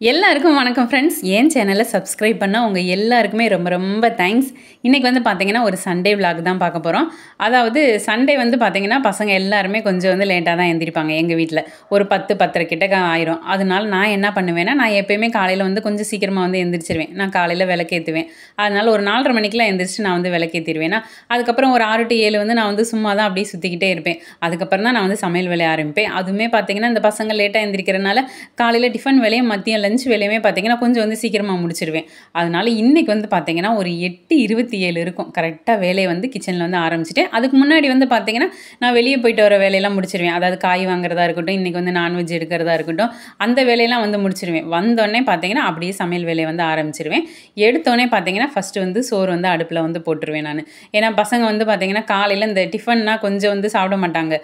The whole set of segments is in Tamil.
எல்லாருக்கும் வணக்கம் ஃப்ரெண்ட்ஸ் ஏன் சேனலை சப்ஸ்கிரைப் பண்ணால் உங்கள் எல்லாருக்குமே ரொம்ப ரொம்ப தேங்க்ஸ் இன்றைக்கி வந்து பார்த்தீங்கன்னா ஒரு சண்டே விலாக் தான் பார்க்க போகிறோம் அதாவது சண்டே வந்து பார்த்தீங்கன்னா பசங்க எல்லாருமே கொஞ்சம் வந்து லேட்டாக தான் எழுந்திரிப்பாங்க எங்கள் வீட்டில் ஒரு பத்து பத்தரை கிட்ட ஆயிரும். அதனால நான் என்ன பண்ணுவேன்னா நான் எப்போயுமே காலையில் வந்து கொஞ்சம் சீக்கிரமாக வந்து எழுந்திரிச்சிருவேன் நான் காலையில் விளக்கேற்றுவேன் அதனால் ஒரு நாலரை மணிக்கெலாம் எழுந்திரிச்சு நான் வந்து விளக்கேற்றிடுவேன்னா அதுக்கப்புறம் ஒரு ஆறு டு ஏழு வந்து நான் வந்து சும்மா தான் அப்படியே சுற்றிக்கிட்டே இருப்பேன். அதுக்கப்புறம் தான் நான் வந்து சமையல் வேலையை ஆரம்பிப்பேன். அதுவுமே பார்த்தீங்கன்னா இந்த பசங்க லேட்டாக எழுந்திரிக்கிறதுனால காலையில் டிஃபன் விலையை மத்தியம் லஞ்ச் வேலையுமே பார்த்தீங்கன்னா கொஞ்சம் வந்து சீக்கிரமாக முடிச்சிடுவேன் அதனால இன்றைக்கி வந்து பார்த்தீங்கன்னா ஒரு எட்டு இருபத்தி ஏழு இருக்கும். கரெக்டாக வேலையை வந்து கிச்சனில் வந்து ஆரம்பிச்சிட்டேன் அதுக்கு முன்னாடி வந்து பார்த்தீங்கன்னா நான் வெளியே போயிட்டு வர வேலையெல்லாம் முடிச்சிருவேன். அதாவது காய் வாங்குறதா இருக்கட்டும் இன்றைக்கி வந்து நான்வெஜ் எடுக்கிறதா இருக்கட்டும் அந்த வேலையெல்லாம் வந்து முடிச்சிருவேன். வந்தோடனே பார்த்தீங்கன்னா அப்படியே சமையல் வேலையை வந்து ஆரம்பிச்சிருவேன். எடுத்தோடனே பார்த்தீங்கன்னா ஃபஸ்ட்டு வந்து சோறு வந்து அடுப்பில் வந்து போட்டுருவேன் நான். ஏன்னா பசங்க வந்து பார்த்தீங்கன்னா காலையில் இந்த டிஃபன்னா கொஞ்சம் வந்து சாப்பிட மாட்டாங்க.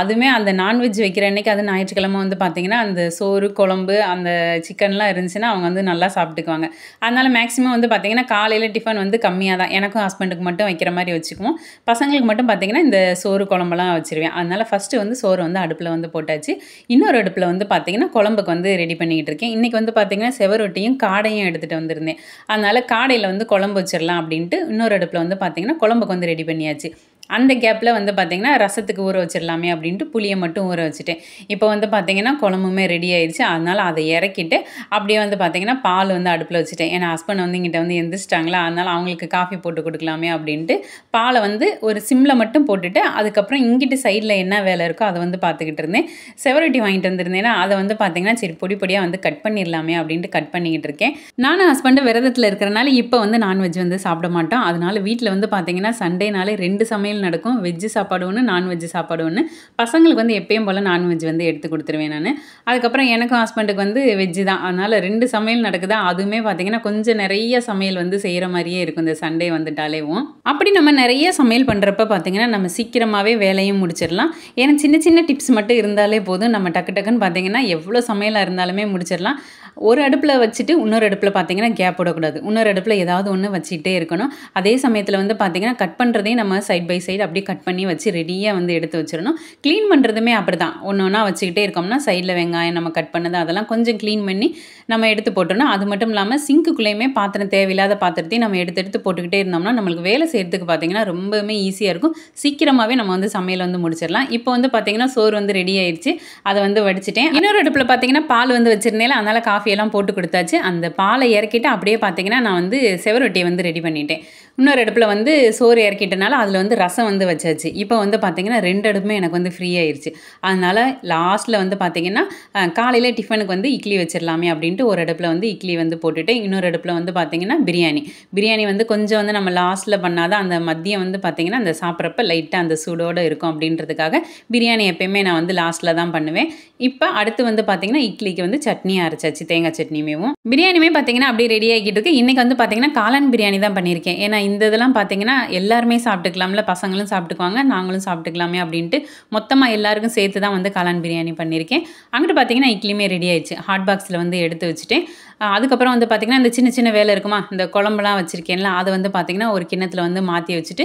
அதுவுமே அந்த நான்வெஜ் வைக்கிற அன்னைக்கு அது ஞாயிற்றுக்கிழமை வந்து பார்த்தீங்கன்னா அந்த சோறு குழம்பு அந்த சிக்கன் சிக்கன்லாம் இருந்துச்சுன்னா அவங்க வந்து நல்லா சாப்பிட்டுக்குவாங்க. அதனால் மேக்ஸிமம் வந்து பார்த்திங்கன்னா காலையில் டிஃபன் வந்து கம்மியாக தான். எனக்கும் ஹஸ்பண்டுக்கு மட்டும் வைக்கிற மாதிரி வச்சுக்குவோம். பசங்களுக்கு மட்டும் பார்த்திங்கன்னா இந்த சோறு குழம்பெல்லாம் வச்சிருவேன். அதனால ஃபஸ்ட்டு வந்து சோறு வந்து அடுப்பில் வந்து போட்டாச்சு. இன்னொரு அடுப்பில் வந்து பார்த்திங்கன்னா குழம்புக்கு வந்து ரெடி பண்ணிக்கிட்டு இருக்கேன். இன்றைக்கி வந்து பார்த்திங்கன்னா செவரொட்டியும் காடையும் எடுத்துகிட்டு வந்திருந்தேன். அதனால் காடையில் வந்து குழம்பு வச்சிடலாம் அப்படின்ட்டு இன்னொரு அடுப்பில் வந்து பார்த்திங்கன்னா குழம்புக்கு வந்து ரெடி பண்ணியாச்சு. அந்த கேப்பில் வந்து பார்த்திங்கன்னா ரசத்துக்கு ஊற வச்சிடலாமே அப்படின்ட்டு புளியை மட்டும் ஊற வச்சுட்டேன். இப்போ வந்து பார்த்திங்கன்னா குழம்புமே ரெடி ஆயிடுச்சு. அதனால் அதை இறக்கிட்டு அப்படியே வந்து பார்த்திங்கன்னா பால் வந்து அடுப்பில் வச்சுட்டேன். ஏன்னா ஹஸ்பண்ட் வந்து இங்கிட்ட வந்து எந்திரிச்சிட்டாங்களா அதனால் அவங்களுக்கு காஃபி போட்டு கொடுக்கலாமே அப்படின்ட்டு பாலை வந்து ஒரு சிம்மில் மட்டும் போட்டுட்டு அதுக்கப்புறம் இங்கிட்டு சைடில் என்ன வேலை இருக்கோ அதை வந்து பார்த்துக்கிட்டு இருந்தேன். செவரட்டி வாங்கிட்டு வந்திருந்தேன்னா அதை வந்து பார்த்திங்கன்னா சரி பொடி பொடியாக வந்து கட் பண்ணிடலாமே அப்படின்ட்டு கட் பண்ணிக்கிட்டு இருக்கேன். நானும் ஹஸ்பண்டு விரதத்தில் இருக்கிறனால இப்போ வந்து நான்வெஜ் வந்து சாப்பிட மாட்டோம். அதனால் வீட்டில் வந்து பார்த்திங்கன்னா சண்டேனாலே ரெண்டு சமையல் நடக்கும். வெஜ்ஜு சாப்பாடு ஒன்று நான்வெஜ்ஜு சாப்பாடு ஒன்று பசங்களுக்கு வந்து எப்பயும் போல் நான்வெஜ் வந்து எடுத்து கொடுத்துருவேன் நான். அதுக்கப்புறம் எனக்கும் ஹஸ்பண்டுக்கு வந்து வெஜ்ஜு தான். அதனால் ரெண்டு சமையல் நடக்குதா? அதுவுமே பார்த்திங்கன்னா கொஞ்சம் நிறைய சமையல் வந்து செய்கிற மாதிரியே இருக்கும். இந்த சண்டே வந்துட்டாலேவும் அப்படி நம்ம நிறைய சமையல் பண்ணுறப்ப பார்த்திங்கன்னா நம்ம சீக்கிரமாகவே வேலையும் முடிச்சிடலாம். ஏன்னா சின்ன சின்ன டிப்ஸ் மட்டும் இருந்தாலே போதும். நம்ம டக்கு டக்குன்னு பார்த்திங்கன்னா எவ்வளோ சமையலாக இருந்தாலுமே முடிச்சிடலாம். ஒரு அடுப்பில் வச்சுட்டு இன்னொரு அடுப்பில் பார்த்தீங்கன்னா கேப் விடக்கூடாது. இன்னொரு அடுப்பில் ஏதாவது ஒன்று வச்சுக்கிட்டே இருக்கணும். அதே சமயத்தில் வந்து பார்த்தீங்கன்னா கட் பண்ணுறதையும் நம்ம சைட் பை சைடு அப்படியே கட் பண்ணி வச்சு ரெடியாக வந்து எடுத்து வச்சிடணும். க்ளீன் பண்ணுறதுமே அப்படி தான் ஒன்று ஒன்றா வச்சுக்கிட்டே இருக்கோம்னா சைடில் வெங்காயம் நம்ம கட் பண்ணது அதெல்லாம் கொஞ்சம் க்ளீன் பண்ணி நம்ம எடுத்து போட்டோம்னா அது மட்டும் இல்லாமல் சிங்க்குள்ளேயுமே பாத்திரம் தேவையில்லாத பாத்திரத்தையும் நம்ம எடுத்து எடுத்து போட்டுக்கிட்டே இருந்தோம்னா நம்மளுக்கு வேலை செய்கிறதுக்கு பார்த்தீங்கன்னா ரொம்பவுமே ஈஸியாக இருக்கும். சீக்கிரமாகவே நம்ம வந்து சமையல் வந்து முடிச்சிடலாம். இப்போ வந்து பார்த்தீங்கன்னா சோறு வந்து ரெடி ஆயிடுச்சு அதை வந்து வடிச்சிட்டேன். இன்னொரு அடுப்பில் பார்த்தீங்கன்னா பால் வந்து வச்சிருந்தேன் அதனால் காஃபி எல்லாம் போட்டு கொடுத்தாச்சு. அந்த பாலை இறக்கிட்டு அப்படியே பார்த்தீங்கன்னா நான் வந்து செவரொட்டியை வந்து ரெடி பண்ணிட்டேன். இன்னொரு அடுப்பில் வந்து சோறு இறக்கிட்டனால அதில் வந்து ரசம் வந்து வச்சாச்சு. இப்போ வந்து பார்த்திங்கன்னா ரெண்டு அடுப்புமே எனக்கு வந்து ஃப்ரீ ஆயிடுச்சு அதனால் லாஸ்ட்டில் வந்து பார்த்திங்கன்னா காலையில் டிஃபனுக்கு வந்து இட்லி வச்சிடலாமே அப்படின்ட்டு ஒரு அடுப்பில் வந்து இட்லி வந்து போட்டுட்டு இன்னொரு அடுப்பில் வந்து பார்த்திங்கன்னா பிரியாணி. பிரியாணி வந்து கொஞ்சம் வந்து நம்ம லாஸ்ட்டில் பண்ணாதான் அந்த மதியம் வந்து பார்த்திங்கன்னா அந்த சாப்பிட்றப்ப லைட்டாக அந்த சூடோடு இருக்கும் அப்படின்றதுக்காக பிரியாணி எப்பயுமே நான் வந்து லாஸ்ட்டில் தான் பண்ணுவேன். இப்போ அடுத்து வந்து பார்த்திங்கன்னா இட்லிக்கு வந்து சட்னி அரைச்சாச்சு தேங்காய் சட்னியுமேவும். பிரியாணியுமே பார்த்தீங்கன்னா அப்படியே ரெடி ஆகிட்டு இருக்கு. இன்றைக்கி வந்து பார்த்தீங்கன்னா காளான் பிரியாணி தான் பண்ணியிருக்கேன் ஏன்னா இந்த இதெல்லாம் பார்த்தீங்கன்னா எல்லாருமே சாப்பிட்டுக்கலாம்ல பசங்களும் சாப்பிட்டுக்குவாங்க நாங்களும் சாப்பிட்டுக்கலாமே அப்படின்ட்டு மொத்தமாக எல்லாருக்கும் சேர்த்து தான் வந்து காளான் பிரியாணி பண்ணியிருக்கேன். அங்கிட்டு பார்த்தீங்கன்னா இட்லியுமே ரெடி ஆயிடுச்சு. ஹாட் பாக்ஸில் வந்து எடுத்து வச்சுட்டேன். அதுக்கப்புறம் வந்து பார்த்திங்கன்னா இந்த சின்ன சின்ன வேலை இருக்குமா இந்த குழம்புலாம் வச்சுருக்கேன்ல அதை வந்து பார்த்திங்கன்னா ஒரு கிண்ணத்தில் வந்து மாற்றி வச்சுட்டு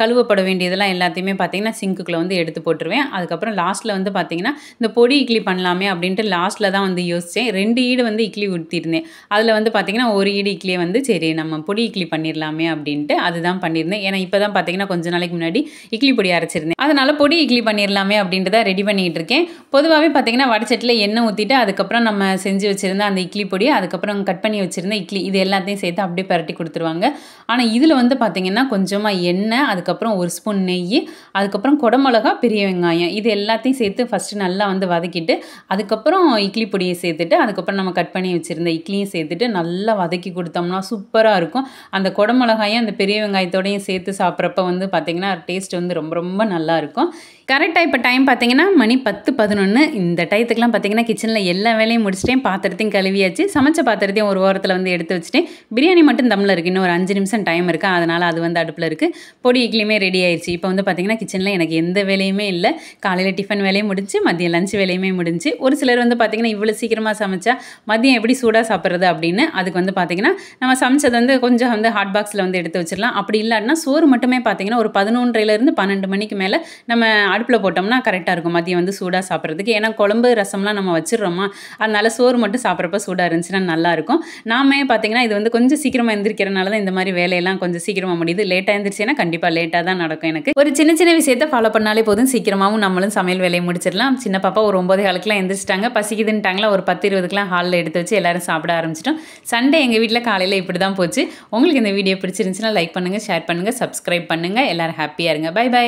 கழுவப்பட வேண்டியதெல்லாம் எல்லாத்தையுமே பார்த்திங்கன்னா சிங்குக்குள்ளே வந்து எடுத்து போட்டுருவேன். அதுக்கப்புறம் லாஸ்ட்டில் வந்து பார்த்திங்கன்னா இந்த பொடி இட்லி பண்ணலாமே அப்படின்ட்டு லாஸ்ட்டில் தான் வந்து யோசித்தேன் ரெண்டு ஈடு வந்து இட்லி ஊற்றிருந்தேன் அதில் வந்து பார்த்திங்கன்னா ஒரு ஈடு இட்லியை வந்து சரி நம்ம பொடி இட்லி பண்ணிடலாமே அப்படின்னு அப்படின்ட்டு அதுதான் பண்ணியிருந்தேன். ஏன்னா இப்போ தான் பார்த்திங்கன்னா கொஞ்ச நாளைக்கு முன்னாடி இட்லி பொடி அரைச்சிருந்தேன். அதனால் பொடி இட்லி பண்ணிடலாமே அப்படின்ட்டு தான் ரெடி பண்ணிகிட்டு இருக்கேன். பொதுவாகவே பார்த்தீங்கன்னா வடச்சட்டில் எண்ணெய் ஊற்றிட்டு அதுக்கப்புறம் நம்ம செஞ்சு வச்சுருந்த அந்த இட்லி பொடி அதுக்கப்புறம் கட் பண்ணி வச்சுருந்த இட்லி இது எல்லாத்தையும் சேர்த்து அப்படியே பரட்டி கொடுத்துருவாங்க. ஆனால் இதில் வந்து பார்த்திங்கன்னா கொஞ்சமாக எண்ணெய் அதுக்கப்புறம் ஒரு ஸ்பூன் நெய் அதுக்கப்புறம் குடமிளகா பெரிய வெங்காயம் இது எல்லாத்தையும் சேர்த்து ஃபஸ்ட்டு நல்லா வந்து வதக்கிட்டு அதுக்கப்புறம் இட்லி பொடியை சேர்த்துட்டு அதுக்கப்புறம் நம்ம கட் பண்ணி வச்சுருந்த இட்லியும் சேர்த்துட்டு நல்லா வதக்கி கொடுத்தோம்னா சூப்பராக இருக்கும். அந்த குடமிளகாயும் அந்த பெரிய வெங்காயத்தோடையும் சேர்த்து சாப்பிட்றப்ப வந்து பார்த்திங்கன்னா டேஸ்ட் வந்து ரொம்ப ரொம்ப நல்லா இருக்கும் கரெக்டாக இப்போ டைம் பார்த்தீங்கன்னா மணி பத்து பதினொன்று இந்த டயத்துக்குலாம் பார்த்தீங்கன்னா கிச்சனில் எல்லா வேலையும் முடிச்சிட்டேன். பாத்திரத்தையும் கழுவியாச்சு. சமைச்ச பாத்திரத்தையும் ஒரு ஓரத்தில் வந்து எடுத்து வச்சுட்டேன். பிரியாணி மட்டும் தம்மில் இருக்குது இன்னும் ஒரு அஞ்சு நிமிஷம் டைம் இருக்குது அதனால் அது வந்து அடுப்பில் இருக்குது பொடி இட்லியுமே ரெடி ஆயிடுச்சு இப்போ வந்து பார்த்திங்கன்னா கிச்சனில் எனக்கு எந்த வேலையுமே இல்லை. காலையில் டிஃபன் வேலையும் முடிஞ்சு மதியம் லஞ்ச் வேலையுமே முடிஞ்சு. ஒரு சிலர் வந்து பார்த்திங்கன்னா இவ்வளோ சீக்கிரமாக சமைச்சா மதியம் எப்படி சூடாக சாப்பிட்றது அப்படின்னு அதுக்கு வந்து பார்த்திங்கன்னா நம்ம சமைச்சது வந்து கொஞ்சம் வந்து ஹாட் பாக்ஸில் வந்து எடுத்து வச்சிடலாம். அப்படி இல்லாட்டினா சோறு மட்டுமே பார்த்தீங்கன்னா ஒரு பதினொன்றையிலேருந்து பன்னெண்டு மணிக்கு மேலே நம்ம அடுப்பில் போட்டோம்னா கரெக்டாக இருக்கும். மதியம் வந்து சூடாக சாப்பிட்றதுக்கு. ஏன்னா குழம்பு ரசம்லாம் நம்ம வச்சிடுறோமா? அதனால சோறு மட்டும் சாப்பிட்றப்ப சூடாக இருந்துச்சுன்னா நல்லாயிருக்கும் நாமே பார்த்தீங்கன்னா இது வந்து கொஞ்சம் சீக்கிரமாக எந்திரிக்கிறனால தான் இந்த மாதிரி வேலையெல்லாம் கொஞ்சம் சீக்கிரமாக முடியுது. லேட்டாக எந்திரிச்சுன்னா கண்டிப்பாக லேட்டாக தான் நடக்கும் எனக்கு. ஒரு சின்ன சின்ன விஷயத்தை ஃபாலோ பண்ணாலே போதும். சீக்கிரமாகவும் நம்மளும் சமையல் வேலையை முடிச்சிடலாம். சின்ன பாப்பா ஒரு ஒம்பது காலுக்குலாம் எந்திரிச்சிட்டாங்க. பசிக்குதுன்ட்டாங்களா? ஒரு பத்து இருபதுக்குலாம் ஹாலில் எடுத்து வச்சு எல்லாரும் சாப்பிட ஆரம்பிச்சிட்டோம். சண்டே எங்கள் வீட்டில் காலையில் இப்படி தான் போச்சு. உங்களுக்கு இந்த வீடியோ பிடிச்சிருந்துச்சுன்னா லைக் பண்ணுங்கள் ஷேர் பண்ணுங்கள் சப்ஸ்கிரைப் பண்ணுங்கள் எல்லாரும் ஹாப்பியாக இருங்க. By by